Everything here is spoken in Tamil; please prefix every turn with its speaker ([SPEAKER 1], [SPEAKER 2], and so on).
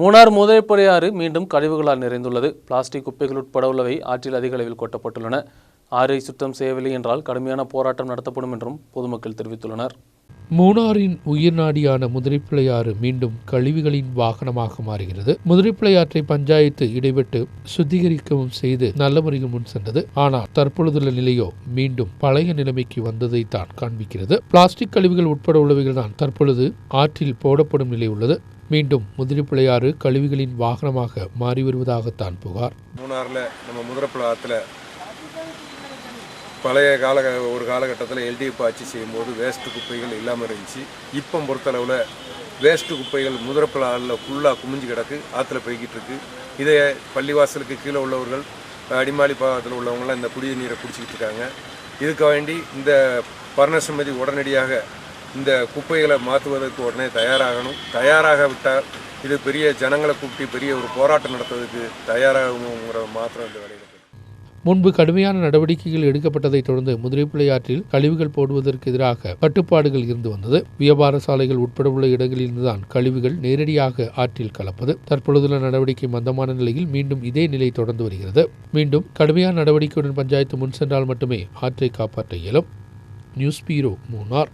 [SPEAKER 1] மூணார் முதலைப்படையாறு மீண்டும் கழிவுகளால் நிறைந்துள்ளது. பிளாஸ்டிக் குப்பைகள் உட்பட உள்ளவை ஆற்றில் அதிக அளவில் கொட்டப்பட்டுள்ளன. ஆறை சுத்தம் செய்யவில்லை என்றால் கடுமையான போராட்டம் நடத்தப்படும் என்றும் பொதுமக்கள் தெரிவித்துள்ளனர்.
[SPEAKER 2] மூணாரின் உயிர் நாடியான முதிரைப்பிள்ளையாறு மீண்டும் கழிவுகளின் வாகனமாக மாறுகிறது. முதிரைப்பிள்ளையாற்றை பஞ்சாயத்து இடைவிட்டு சுத்திகரிக்கவும் செய்து நல்ல முறையில் முன் சென்றது. ஆனால் தற்பொழுதுள்ள நிலையோ மீண்டும் பழைய நிலைமைக்கு வந்ததை தான் காண்பிக்கிறது. பிளாஸ்டிக் கழிவுகள் உட்பட உள்ளவைகள் தான் தற்பொழுது ஆற்றில் போடப்படும் நிலை உள்ளது. மீண்டும் முதிரைப்பிள்ளையாறு கழிவுகளின் வாகனமாக மாறி வருவதாகத்தான் புகார்.
[SPEAKER 3] மூணாறில் நம்ம முதிரப்புல ஆற்றுல பழைய கால ஒரு காலகட்டத்தில் எல்டிஎஃப் ஆட்சி செய்யும்போது வேஸ்ட்டு குப்பைகள் இல்லாமல் இருந்துச்சு. இப்போ பொறுத்தளவில் வேஸ்ட்டு குப்பைகள் முதிரப்புல ஆளில் ஃபுல்லாக குமிஞ்சு கிடக்கு ஆற்றுல போய்கிட்டு இருக்கு. இதை பள்ளிவாசலுக்கு கீழே உள்ளவர்கள் அடிமாலி பாகத்தில் உள்ளவங்களாம் இந்த குடிநீரை குடிச்சிக்கிட்டு இருக்காங்க. இதுக்கு வேண்டி இந்த பர்ணசமிதி உடனடியாக இந்த குப்பைகளை மாற்றுவதற்கு உடனே தயாராகணும். தயாராக விட்டால் இது பெரிய ஜனங்களை கூப்பிட்டு பெரிய ஒரு போராட்டம் நடத்துவதற்கு தயாராகணுங்கிற மாத்திரம் இந்த வேலையில்
[SPEAKER 2] முன்பு கடுமையான நடவடிக்கைகள் எடுக்கப்பட்டதைத் தொடர்ந்து முதிரைப்பிள்ளையாற்றில் கழிவுகள் போடுவதற்கு எதிராக கட்டுப்பாடுகள் இருந்து வந்தது. வியாபார சாலைகள் உட்பட உள்ள இடங்களில் இருந்துதான் கழிவுகள் நேரடியாக ஆற்றில் கலப்பது. தற்பொழுதுள்ள நடவடிக்கை மந்தமான நிலையில் மீண்டும் இதே நிலை தொடர்ந்து வருகிறது. மீண்டும் கடுமையான நடவடிக்கையுடன் பஞ்சாயத்து முன் சென்றால் மட்டுமே ஆற்றை காப்பாற்ற இயலும். நியூஸ் பீரோ மூணார்